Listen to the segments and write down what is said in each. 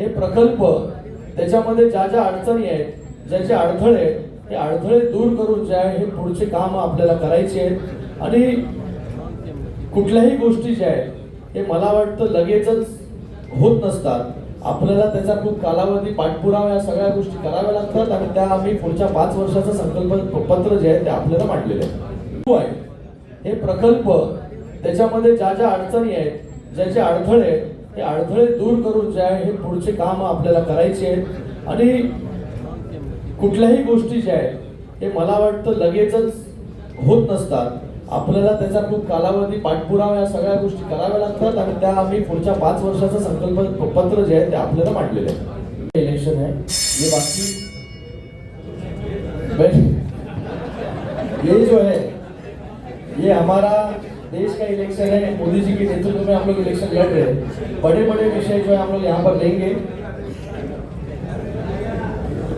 हे प्रकल्प त्याच्यामध्ये ज्या ज्या अडचणी आहेत ज्याचे अडथळे आहेत, हे अडथळे दूर करून जे आहे हे पुढचे काम आपल्याला करायचे आहेत. आणि कुठल्याही गोष्टी ज्या आहेत हे मला वाटतं लगेचच होत नसतात. आपल्याला त्याचा खूप कालावधी पाठपुरावा या सगळ्या गोष्टी कराव्या लागतात आणि त्या आम्ही पुढच्या पाच वर्षाचं संकल्प पत्र जे आहे ते आपल्याला मांडलेले आहे. हे प्रकल्प त्याच्यामध्ये ज्या ज्या अडचणी आहेत ज्याचे अडथळे आहेत, हे अडथळे दूर करून जे आहे हे पुढचे काम आपल्याला करायचे आहेत. आणि कुठल्याही गोष्टी ज्या आहेत हे मला वाटतं लगेचच होत नसतात. आपल्याला त्याचा खूप कालावधी पाठपुरावा या सगळ्या गोष्टी कराव्या लागतात आणि त्या आम्ही पुढच्या पाच वर्षाचं संकल्प पत्र जे आहे ते आपल्याला मांडलेले आहे. इलेक्शन आहे. हे बाकी ये जो है ये हमारा देश का इलेक्शन है मोदी जी के नेतृत्व में हम लोग इलेक्शन लड़ रहे हैं। बड़े बड़े विषय जो है हम लोग यहाँ पर लेंगे।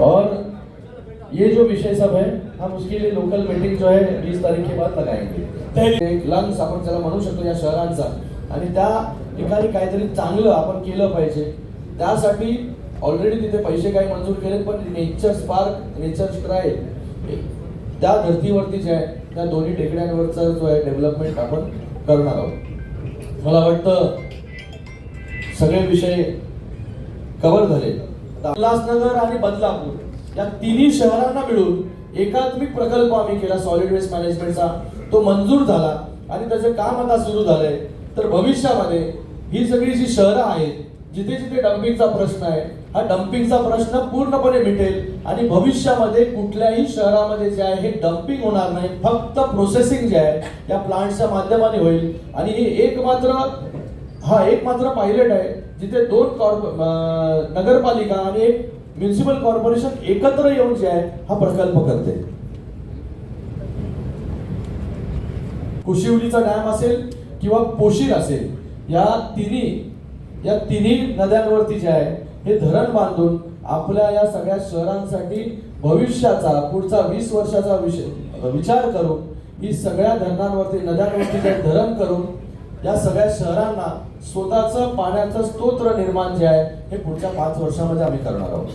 और ये जो विषय सब है हम उसके लिए लोकल मीटिंग जो है बीस तारीख के बाद लगाएंगे। लंग्स आपण त्याला म्हणू शकतो या शहरांचा. आणि त्या ठिकाणी काहीतरी चांगलं आपण केलं पाहिजे. त्यासाठी ऑलरेडी तिथे पैसे काही मंजूर केले पण नेचर स्पार्क नेचर स्ट्राय त्या धर्तीवरती जे आहे त्या दोन्ही टेकड्यांवरचा जो आहे डेव्हलपमेंट आपण करणार आहोत. मला वाटतं सगळे विषय कव्हर झाले. उल्हासनगर आणि बदलापूर या तिन्ही शहरांना मिळून एकात्मिक प्रकल्प आम्ही केला सॉलिड वेस्ट मॅनेजमेंटचा तो मंजूर झाला आणि त्याचं काम आता सुरू झालंय. तर भविष्यामध्ये ही सगळी जी शहरं आहेत जिथे जिथे डम्पिंगचा प्रश्न आहे हा डम्पिंगचा प्रश्न पूर्णपणे मिटेल. आणि भविष्यामध्ये कुठल्याही शहरामध्ये जे आहे हे डम्पिंग होणार नाही. फक्त प्रोसेसिंग जे आहे या प्लांटच्या माध्यमाने होईल. आणि हे एक मात्र हा एक मात्र पायलट आहे जिथे दोन कॉर्प नगरपालिका आणि एक म्युन्सिपल कॉर्पोरेशन एकत्र येऊन जे आहे हा प्रकल्प करते. कुशिवलीचा डॅम असेल किंवा पोशीर असेल या तिन्ही या तिन्ही नद्यांवरती जे आहे हे धरण बांधून आपल्या या सगळ्या शहरांसाठी भविष्याचा पुढचा वीस वर्षाचा विषय विचार करून ही सगळ्या धरणांवरती नद्यांवरती जे धरण करून या सगळ्या शहरांना स्वतःचं पाण्याचं स्तोत्र निर्माण जे आहे हे पुढच्या पाच वर्षामध्ये आम्ही करणार आहोत.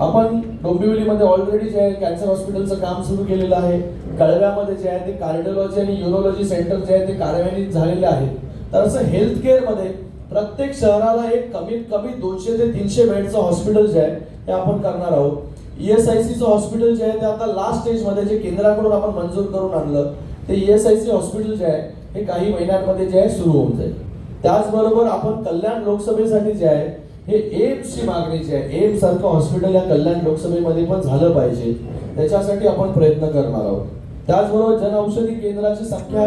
आपण डोंबिवलीमध्ये ऑलरेडी जे आहे कॅन्सर हॉस्पिटलचं काम सुरू केलेलं आहे. कळव्यामध्ये जे आहे ते कार्डिओलॉजी आणि युरोलॉजी सेंटर जे आहे ते कार्यान्वित झालेले आहे. तर असं हेल्थ केअरमध्ये प्रत्येक शहराला एक कमीत कमी दोनशे ते तीनशे बेडचं हॉस्पिटल जे आहे ते आपण करणार आहोत. E ई एस आय सीचं हॉस्पिटल जे आहे ते आता लास्ट स्टेजमध्ये जे केंद्राकडून आपण मंजूर करून आणलं ते E S I C hospital जे आहे हे काही महिन्यांमध्ये जे आहे सुरू होऊन जाईल. त्याचबरोबर आपण कल्याण लोकसभेसाठी जे आहे हे एम्सची मागणी जी आहे एम्स सारखं हॉस्पिटल या कल्याण लोकसभेमध्ये पण झालं पाहिजे. त्याच्यासाठी आपण प्रयत्न करणार आहोत. त्याचबरोबर जनऔषधी केंद्राची संख्या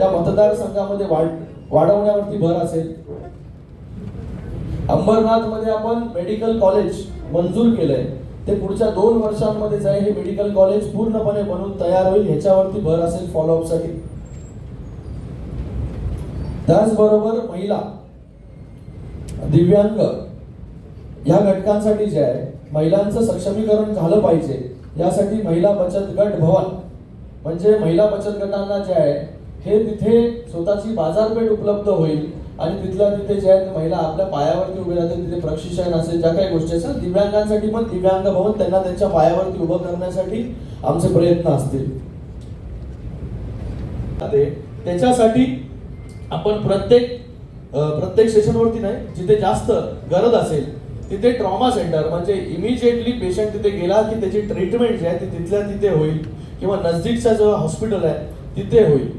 या मतदारसंघामध्ये वाढ वाढवण्यावरती भर असेल. अंबरनाथमध्ये आपण मेडिकल कॉलेज मंजूर केलंय. ते पुढच्या दोन वर्षांमध्ये जे आहे हे मेडिकल कॉलेज पूर्णपणे बनून तयार होईल ह्याच्यावरती भर असेल फॉलोअपसाठी त्याचबरोबर महिला दिव्यांग या घटकांसाठी जे आहे महिलांचं सक्षमीकरण झालं पाहिजे. यासाठी महिला बचत गट भवन म्हणजे महिला बचत गटांना जे आहे हे तिथे स्वतःची बाजारपेठ उपलब्ध होईल. आणि तिथल्या तिथे जे आहेत महिला आपल्या पायावरती उभे राहतात तिथे प्रशिक्षण असेल ज्या काही गोष्टी असेल दिव्यांगांसाठी पण दिव्यांग भवन त्यांना त्यांच्या पायावरती उभं करण्यासाठी आमचे प्रयत्न असतील. त्याच्यासाठी आपण प्रत्येक प्रत्येक स्टेशनवरती नाही जिथे जास्त गरज असेल तिथे ट्रॉमा सेंटर म्हणजे इमिजिएटली पेशंट तिथे गेला की त्याची ट्रीटमेंट जी आहे ती तिथल्या तिथे होईल. किंवा नजदीकचा जो हॉस्पिटल आहे तिथे होईल.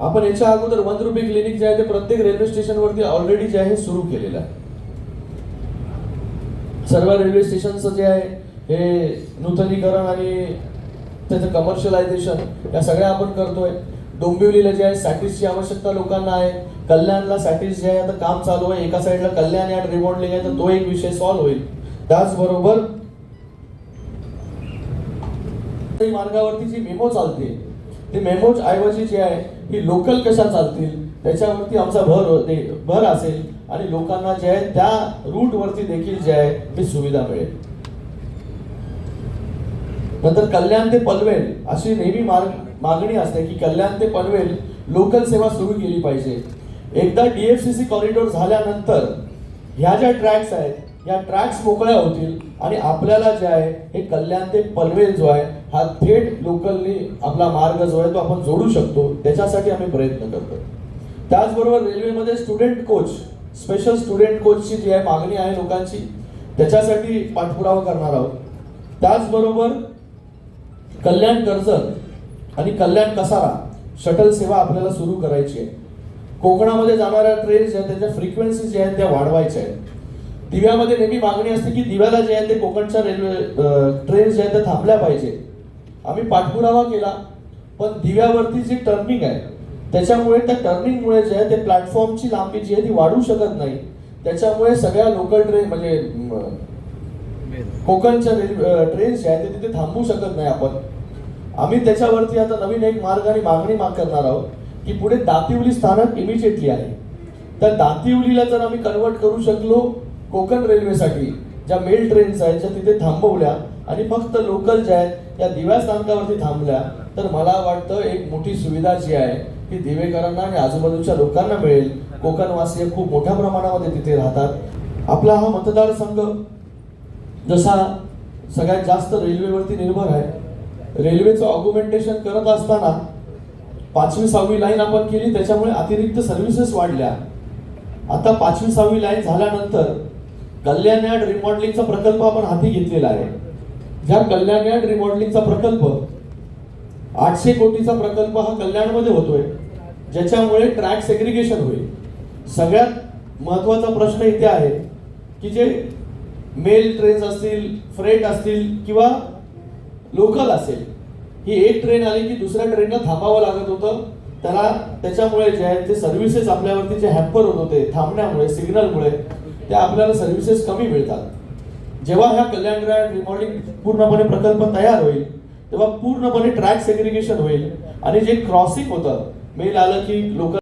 आपण याच्या अगोदर वन रुपी क्लिनिक जे आहे ते प्रत्येक रेल्वे स्टेशनवरती ऑलरेडी जे आहे सुरू केलेलं आहे. सर्व रेल्वे स्टेशनचं जे आहे हे नूतनीकरण आणि त्याचं कमर्शियलायझेशन या सगळ्या आपण करतोय. डोंबिवलीला जे आहे सॅटिसची आवश्यकता लोकांना आहे. कल्याणला सॅटिस जे आहे आता काम चालू आहे. एका साईडला कल्याण यार्ड रिमॉडेलिंग आहे तर तो एक विषय सॉल्व्ह होईल. त्याचबरोबर मार्गावरती जी मेमो चालते ती मेमोज ऐवजी जी आहे की लोकल कशा चालतील? त्याच्यावरती आमचा भर भर असेल. आणि लोकांना जे आहे त्या रूटवरती देखील जे आहे ही सुविधा मिळेल. नंतर कल्याण ते पनवेल अशी नेहमी मार्ग मागणी असते की कल्याण ते पनवेल लोकल सेवा सुरू केली पाहिजे. एकदा डीएफसीसी कॉरिडॉर झाल्यानंतर ह्या ज्या ट्रॅक्स आहेत या ट्रॅक्स मोकळ्या होतील आणि आपल्याला जे आहे हे कल्याण ते पनवेल जो आहे हा थेट लोकलनी आपला मार्ग जो आहे तो आपण जोडू शकतो. त्याच्यासाठी आम्ही प्रयत्न करतो. त्याचबरोबर रेल्वेमध्ये स्टुडंट कोच स्पेशल स्टुडंट कोचची जी आहे मागणी आहे लोकांची त्याच्यासाठी पाठपुरावा करणार आहोत. त्याचबरोबर कल्याण कर्जत आणि कल्याण कसारा शटल सेवा आपल्याला सुरू करायची आहे. कोकणामध्ये जाणाऱ्या ट्रेन्स ज्या आहेत त्याच्या फ्रिक्वेन्सी ज्या आहेत त्या वाढवायच्या आहेत. दिव्यामध्ये नेहमी मागणी असते की दिव्याला जे आहे ते कोकणच्या रेल्वे ट्रेन जे आहेत त्या थांबल्या पाहिजे. आम्ही पाठपुरावा केला पण दिव्यावरती जी टर्निंग आहे त्याच्यामुळे त्या टर्निंगमुळे जे आहे ते प्लॅटफॉर्मची लांबी जी आहे ती वाढू शकत नाही. त्याच्यामुळे सगळ्या लोकल ट्रेन म्हणजे कोकणच्या रेल्वे ट्रेन जे आहेत ते तिथे थांबू शकत नाही आपण. आम्ही त्याच्यावरती आता नवीन एक मार्ग आणि मागणी माग करणार आहोत की पुढे दातिवली स्थानक इमिजिएटली आहे. तर दातिवलीला जर आम्ही कन्वर्ट करू शकलो कोकण रेल्वेसाठी ज्या मेल ट्रेन्स आहेत ज्या तिथे थांबवल्या आणि फक्त लोकल ज्या आहेत त्या दिव्या स्थानकावरती थांबल्या तर मला वाटतं एक मोठी सुविधा जी आहे ती दिवेकरांना आणि आजूबाजूच्या लोकांना मिळेल. कोकणवासीय खूप मोठ्या प्रमाणामध्ये तिथे राहतात. आपला हा मतदारसंघ जसा सगळ्यात जास्त रेल्वेवरती निर्भर आहे रेल्वेचं ऑग्युमेंटेशन करत असताना पाचवी सहावी लाईन आपण केली त्याच्यामुळे अतिरिक्त सर्व्हिसेस वाढल्या. आता पाचवी सहावी लाईन झाल्यानंतर कल्याण यार्ड रिमॉडेलिंगचा प्रकल्प आपण हाती घेतलेला आहे. ज्या कल्याण यार्ड रिमॉडेलिंगचा प्रकल्प आठशे कोटीचा प्रकल्प हा कल्याणमध्ये होतोय. ज्याच्यामुळे ट्रॅक सेग्रिगेशन होईल. सगळ्यात महत्त्वाचा प्रश्न इथे आहे की जे मेल ट्रेन्स असतील फ्रेट असतील किंवा लोकल असेल ही एक ट्रेन आली की दुसऱ्या ट्रेनला थांबावं लागत होतं. त्याला त्याच्यामुळे जे आहे ते सर्व्हिसेस आपल्यावरती जे हॅम्पर होत होते थांबण्यामुळे सिग्नलमुळे त्या आपल्याला सर्व्हिसेस कमी मिळतात. जेव्हा ह्या कल्याण रिमॉडेलिंग पूर्णपणे प्रकल्प तयार होईल तेव्हा पूर्णपणे ट्रॅक सेग्रिगेशन होईल आणि जे क्रॉसिंग होतं मेल आलं की लोकल